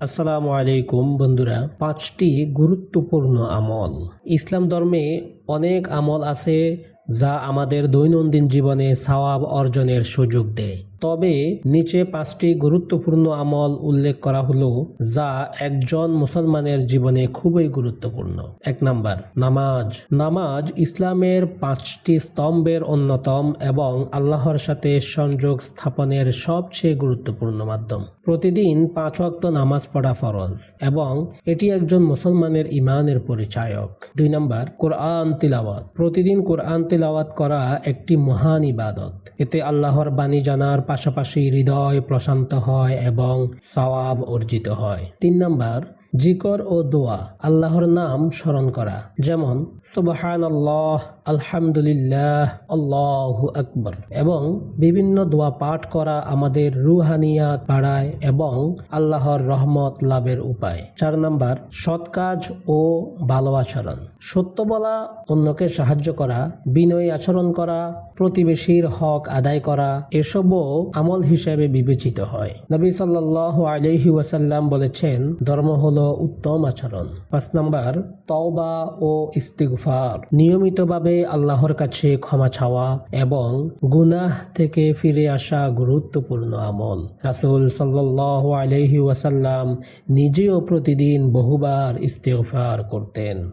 আসসালামু আলাইকুম, বন্ধুরা। পাঁচটি গুরুত্বপূর্ণ আমল। ইসলাম ধর্মে অনেক আমল আছে যা আমাদের দৈনন্দিন জীবনে সওয়াব অর্জনের সুযোগ দেয়। তবে নিচে পাঁচটি গুরুত্বপূর্ণ আমল উল্লেখ করা হলো, যা একজন মুসলমানের জীবনে খুবই গুরুত্বপূর্ণ। এক নাম্বার, নামাজ। নামাজ ইসলামের পাঁচটি স্তম্ভের অন্যতম এবং আল্লাহর সাথে সংযোগ স্থাপনের সবচেয়ে গুরুত্বপূর্ণ মাধ্যম। প্রতিদিন পাঁচ ওয়াক্ত নামাজ পড়া ফরজ এবং এটি একজন মুসলমানের ইমানের পরিচায়ক। দুই নাম্বার, কোরআন তিলাওয়াত। প্রতিদিন কোরআন তিলাওয়াত করা একটি মহান ইবাদত। এতে আল্লাহর বাণী জানার পাশাপাশি হৃদয় প্রশান্ত হয় এবং সওয়াব অর্জিত হয়। তিন নাম্বার জিকর ও দোয়া, আল্লাহর নাম স্মরণ করা। যেমন সুবহান আল্লাহ আলহামদুলিল্লাহ, আল্লাহু আকবর। এবং বিভিন্ন দোয়া পাঠ করা আমাদের রুহানিয়াত বাড়ায় এবং আল্লাহর রহমত লাভের উপায়। চার নাম্বার, সৎ কাজ ও ভালো আচরণ। সত্য বলা, অন্যকে সাহায্য করা, বিনয়ী আচরণ করা, প্রতিবেশীর হক আদায় করা, এসবও আমল হিসেবে বিবেচিত হয়। নবী সাল্লাহ আলহি ওয়াসাল্লাম বলেছেন, ধর্ম হলো উত্তম আচরণ। পাঁচ নাম্বার, তওবা ও ইস্তিগফার। নিয়মিতভাবে আল্লাহর কাছে ক্ষমা চাওয়া এবং গুনাহ থেকে ফিরে আসা গুরুত্বপূর্ণ আমল। রাসুল সাল্লাহ আলহি ওয়াসাল্লাম নিজেও প্রতিদিন বহুবার ইস্তিগফার করতেন।